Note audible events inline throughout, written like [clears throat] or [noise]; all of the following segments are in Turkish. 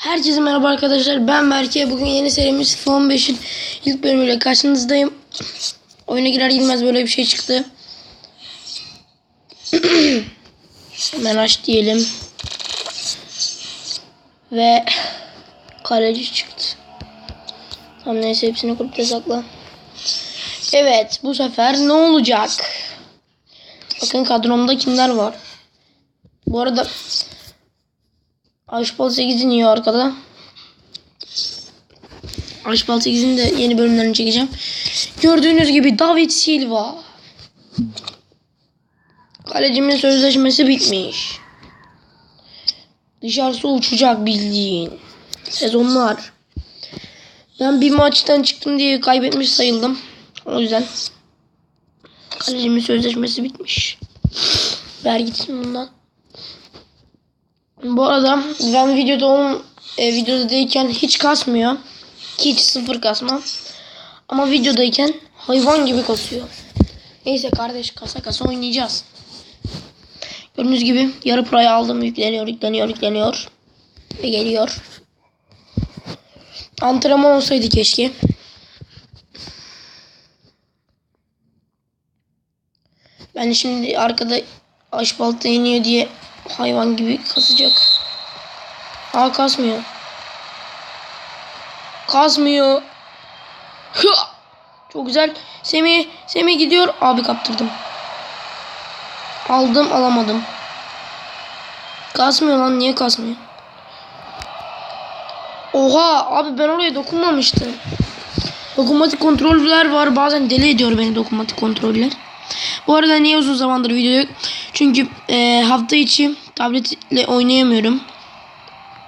Herkese merhaba arkadaşlar. Ben Berke. Bugün yeni serimiz FIFA 15'in ilk bölümüyle karşınızdayım. Oyuna girer girmez böyle bir şey çıktı. [clears throat] Hemen aç diyelim. Ve kaleci çıktı. Tamam neyse hepsini kulüpte sakla. Evet bu sefer ne olacak? Bakın kadromda kimler var. Bu arada Aşpal 8 iniyor arkada. Aşpal 8'in de yeni bölümlerini çekeceğim. Gördüğünüz gibi David Silva. Kalecimin sözleşmesi bitmiş. Dışarısı uçacak bildiğin. Sezonlar. Ben bir maçtan çıktım diye kaybetmiş sayıldım. O yüzden kalecimin sözleşmesi bitmiş. Ver gitsin bundan. Bu arada ben videoda onun e, videoda değilken hiç kasmıyor. Hiç sıfır kasma. Ama videodayken hayvan gibi kasıyor. Neyse kardeş kasa kasa oynayacağız. Gördüğünüz gibi yarı pro'yu aldım. Yükleniyor, yükleniyor, yükleniyor. Ve geliyor. Antrenman olsaydı keşke. Ben şimdi arkada aşbalta iniyor diye hayvan gibi kasacak. Aa kasmıyor. Kasmıyor. Hıa! Çok güzel. Semih, Semih gidiyor. Abi kaptırdım. Aldım alamadım. Kasmıyor lan niye kasmıyor? Oha abi ben oraya dokunmamıştım. Dokunmatik kontroller var. Bazen deli ediyor beni dokunmatik kontroller. Bu arada niye uzun zamandır video yok? Çünkü e, hafta içi tabletle oynayamıyorum.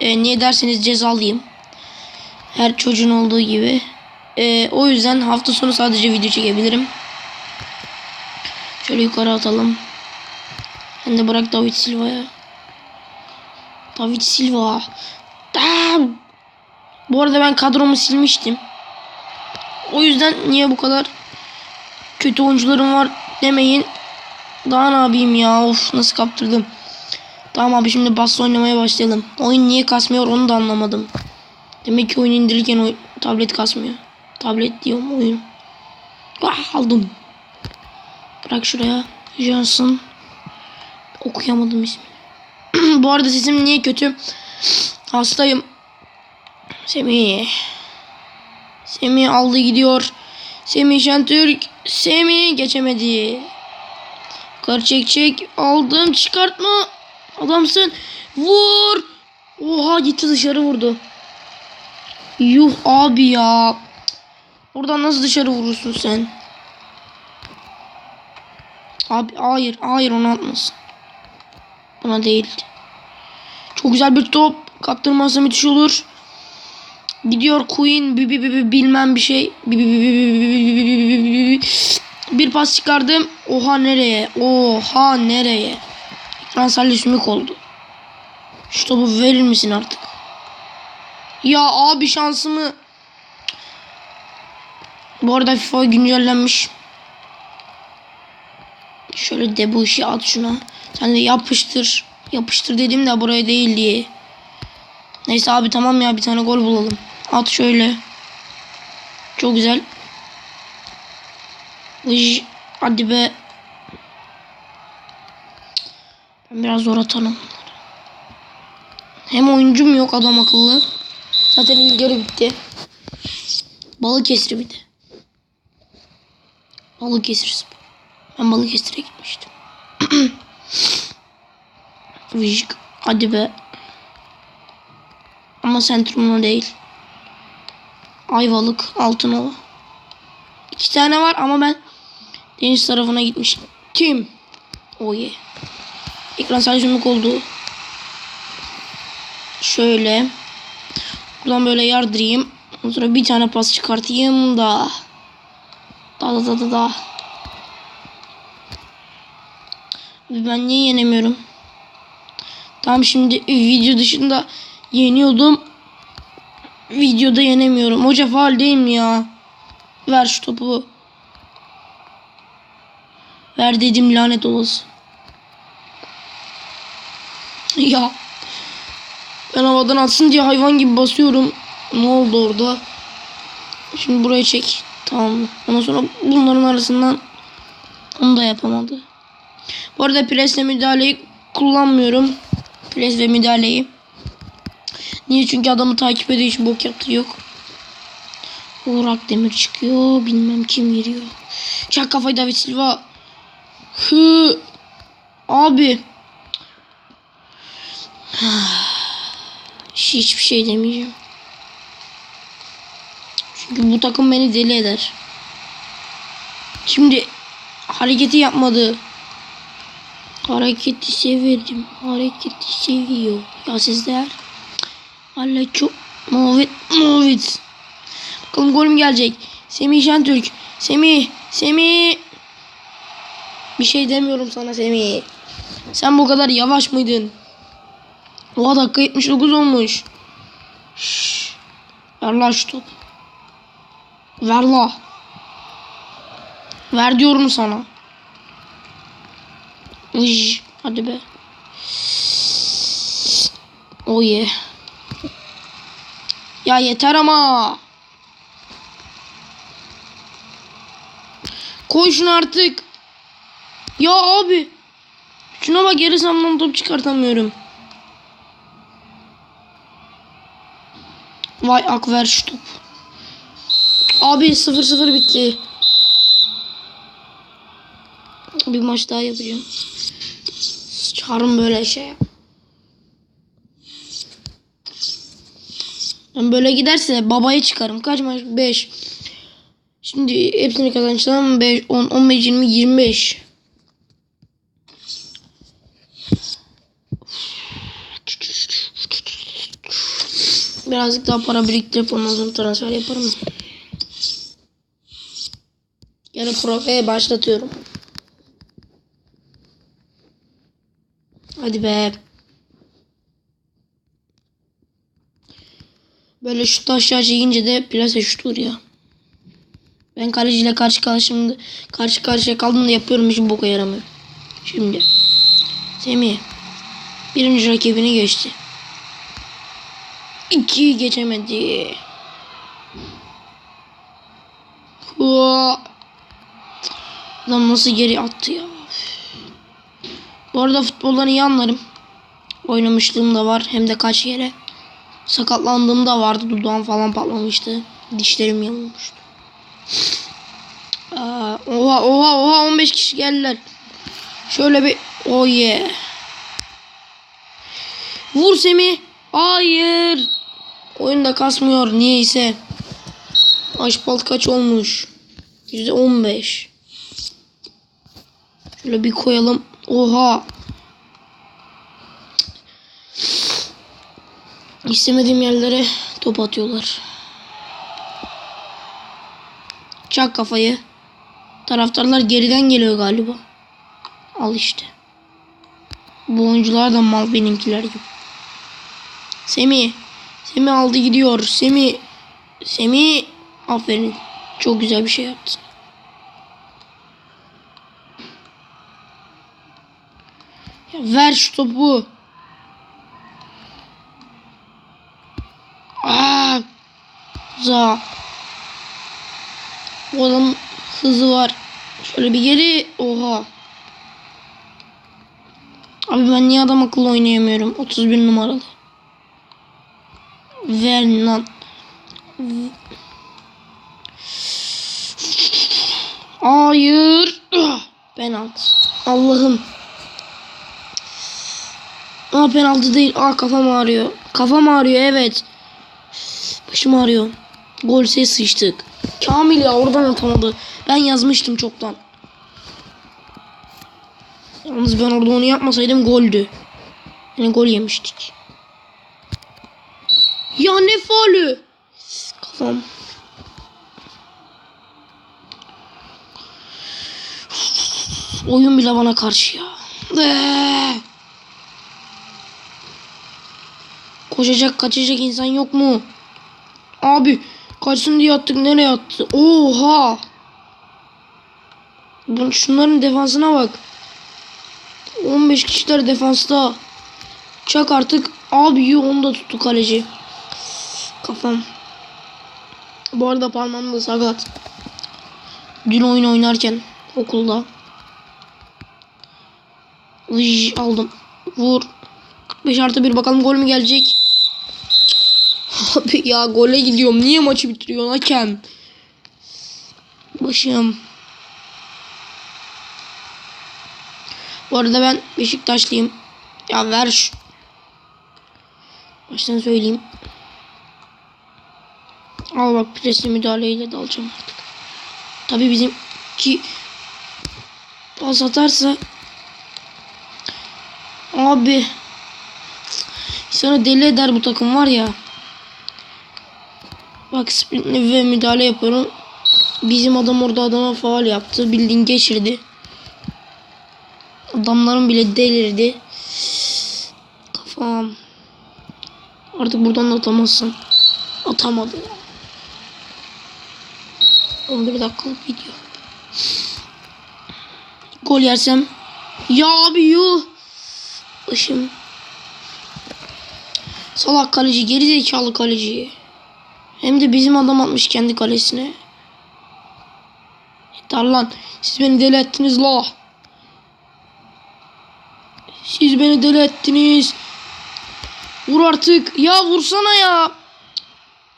E, niye derseniz cezalıyım. Her çocuğun olduğu gibi. E, o yüzden hafta sonu sadece video çekebilirim. Şöyle yukarı atalım. Sen de bırak David Silva'ya. David Silva. Damn. Bu arada ben kadromu silmiştim. O yüzden niye bu kadar kötü oyuncularım var demeyin. Daha ne yapayım ya of nasıl kaptırdım. Tamam abi şimdi bas oynamaya başlayalım. Oyun niye kasmıyor onu da anlamadım. Demek ki oyun indirirken o tablet kasmıyor. Tablet diyorum oyun. Ah, aldım. Bırak şuraya. Johnson. Okuyamadım ismini. [clears throat] Bu arada sesim niye kötü? Hastayım. Semih. Semih aldı gidiyor. Semih Şentürk. Semih geçemedi. Kar çek çek. Aldım çıkartma. Adamsın. Vur. Oha gitti dışarı vurdu. Yuh abi ya. Buradan nasıl dışarı vurursun sen? Abi hayır hayır onu atmasın. Buna değil. Çok güzel bir top. Kaptırmazsa müthiş olur. Gidiyor Queen bibi bibi bilmem bir şey. Bibi bibi bibi bibi bibi bibi bibi bir pas çıkardım. Oha nereye? Oha nereye? Ekran sümük oldu. Şu topu verir misin artık? Ya abi şansımı. Bu arada FIFA güncellenmiş. Şöyle de bu işi at şuna. Sen de yapıştır. Yapıştır dedim de buraya değil diye. Neyse abi tamam ya bir tane gol bulalım. At şöyle. Çok güzel. Vıj. Hadi be. Ben biraz zor atarım. Hem oyuncum yok adam akıllı. Zaten ilk yarı bitti. Balıkesir bir de. Balıkesir spor. Ben Balıkesir'e gitmiştim. [clears throat] Vıj. Hadi be. Ama sentrumuna değil. Ayvalık, Altınova. İki tane var ama ben deniz tarafına gitmiştim. Kim? Oh yeah. Ekran sancımlık oldu. Şöyle. Buradan böyle yardırayım. Sonra bir tane pas çıkartayım da. Da da da da da. Ben niye yenemiyorum? Tamam şimdi video dışında yeniyordum. Videoda yenemiyorum. Hoca faal değil mi ya? Ver şu topu. Ver dedim lanet olası. ya. Ben havadan atsın diye hayvan gibi basıyorum. Ne oldu orada? Şimdi buraya çek. Tamam mı? Ondan sonra bunların arasından onu da yapamadı. Bu arada presle müdahaleyi kullanmıyorum. Pres ve müdahaleyi. Niye? Çünkü adamı takip ediyor hiç bok yaptığı yok. Uğrak Demir çıkıyor. Bilmem kim giriyor. Çak kafayı David Silva. Hı. Abi. [sighs] Hiçbir şey demeyeceğim. Çünkü bu takım beni deli eder. Şimdi hareketi yapmadı. Hareketi severim. Hareketi seviyor. Ya sizler? Valla çok Movit Movit. Bakalım gol mü gelecek? Semih Şentürk. Semih. Semih. Bir şey demiyorum sana Semih. Sen bu kadar yavaş mıydın? O dakika 79 olmuş. Şşş. Ver la şu top. Ver la. Ver diyorum sana. Vıj. Hadi be. Oh yeah. Ya yeter ama. Koy şunu artık. Ya abi. Şuna bak yarı samdan top çıkartamıyorum. Vay ak ver şu top. Abi 0-0 bitti. Bir maç daha yapacağım. Sıçarım böyle şey. Ben böyle giderse babaya çıkarım. Kaç maç? 5. Şimdi hepsini kazançtan 5, 10, 15, 20, 25. Birazcık daha para biriktirip ondan sonra transfer yaparım. Yani profeye başlatıyorum. Hadi be. Böyle şut aşağı çekince de plase şut ya. Ben kaleciyle karşı karşımda karşı karşıya kaldım da yapıyorum hiç boka yaramıyor. Şimdi Semih birinci rakibini geçti. İkiyi geçemedi. Hua. Lan nasıl geri attı ya. Bu arada futboldan iyi anlarım. Oynamışlığım da var. Hem de kaç yere. Sakatlandığım da vardı. Dudağım falan patlamıştı. Dişlerim yamulmuştu. Aa, oha oha oha 15 kişi geldiler. Şöyle bir oh yeah. Vur Semih. Hayır. Oyunda kasmıyor niyeyse. Aşpalt kaç olmuş? %15. Şöyle bir koyalım. Oha. İstemediğim yerlere top atıyorlar. Çak kafayı. Taraftarlar geriden geliyor galiba. Al işte. Bu oyuncular da mal benimkiler gibi. Semi. Semi aldı gidiyor. Semi. Semi. Aferin. Çok güzel bir şey yaptın. Ya ver şu topu. Aa! Za. Bu adamın hızı var. Şöyle bir geri. Oha. Abi ben niye adam akıllı oynayamıyorum? 31 numaralı. Ver lan. Hayır. Penaltı. Allah'ım. Aa penaltı değil. Aa kafam ağrıyor. Kafam ağrıyor evet. Başım ağrıyor. Golse sıçtık. Kamil ya oradan atamadı. Ben yazmıştım çoktan. Yalnız ben orada onu yapmasaydım goldü. Yani gol yemiştik. Ya ne faulü? Kafam. Oyun bile bana karşı ya. Eee. Koşacak kaçacak insan yok mu? Abi kaçsın diye attık nereye attı? Oha. Bun şunların defansına bak. 15 kişiler defansta. Çak artık. Abi onu da tuttu kaleci. Kafam. Bu arada parmağım da sakat. Dün oyun oynarken okulda. Vıj, aldım. Vur. 45 artı 1 bakalım gol mü gelecek? [laughs] Abi ya gole gidiyorum. Niye maçı bitiriyorsun hakem? Başım. Bu arada ben Beşiktaşlıyım. Ya ver şu. Baştan söyleyeyim. Al bak presli müdahaleyle de alacağım artık. Tabi bizim ki pas atarsa abi sana deli eder bu takım var ya. Bak sprintli ve müdahale yapıyorum. Bizim adam orada adama faal yaptı. Bildiğin geçirdi. Adamların bile delirdi. Kafam. Artık buradan da atamazsın. Atamadı. 11 dakikalık video. Gol yersem. Ya abi yuh. Başım. Salak kaleci. Gerizekalı kaleci. Hem de bizim adam atmış kendi kalesine. Yeter lan. Siz beni deli ettiniz la. Siz beni deli ettiniz. Vur artık. Ya vursana ya.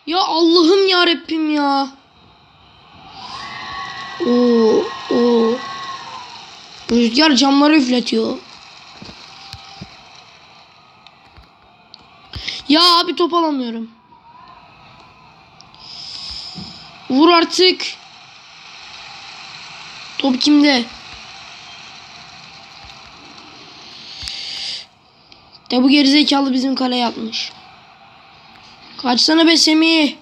Ya Allah'ım ya Rabbim ya. Oo, oo. Rüzgar camları üfletiyor. Ya abi top alamıyorum. Vur artık. Top kimde? De bu gerizekalı bizim kaleye atmış. Kaçsana be Semih.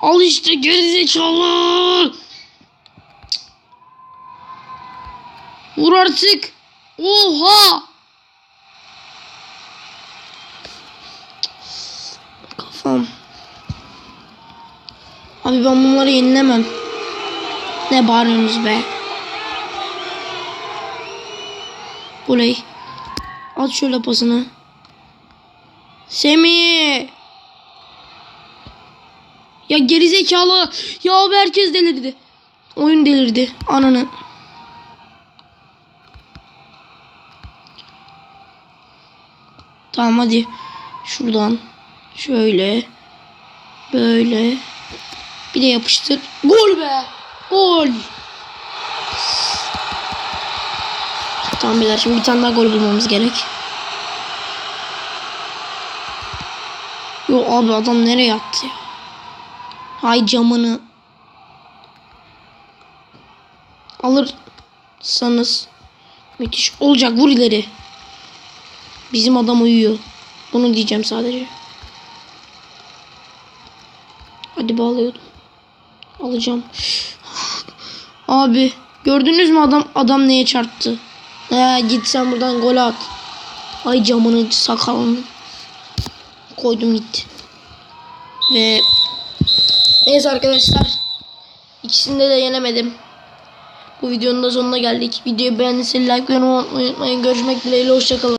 Al işte gerizekalı. Vur artık. Oha. Kafam. Abi ben bunları yenilemem. Ne bağırıyorsunuz be? Oley. At şöyle pasını. Semih. Ya gerizekalı. Ya abi herkes delirdi. Oyun delirdi. Ananı. Tamam hadi. Şuradan. Şöyle. Böyle. Bir de yapıştır. Gol be. Gol. Tamam beyler şimdi bir tane daha gol bulmamız gerek. Yo abi adam nereye attı ya? Hay camını. Alırsanız müthiş olacak vur ileri. Bizim adam uyuyor. Bunu diyeceğim sadece. Hadi bağlıyordum. Alacağım. [sighs] Abi gördünüz mü adam adam neye çarptı? He git sen buradan gol at. Ay camını sakalını. Koydum gitti. Ve neyse arkadaşlar. İkisinde de yenemedim. Bu videonun da sonuna geldik. Videoyu beğendiyseniz like ve unutmayın. Görüşmek dileğiyle. Hoşçakalın.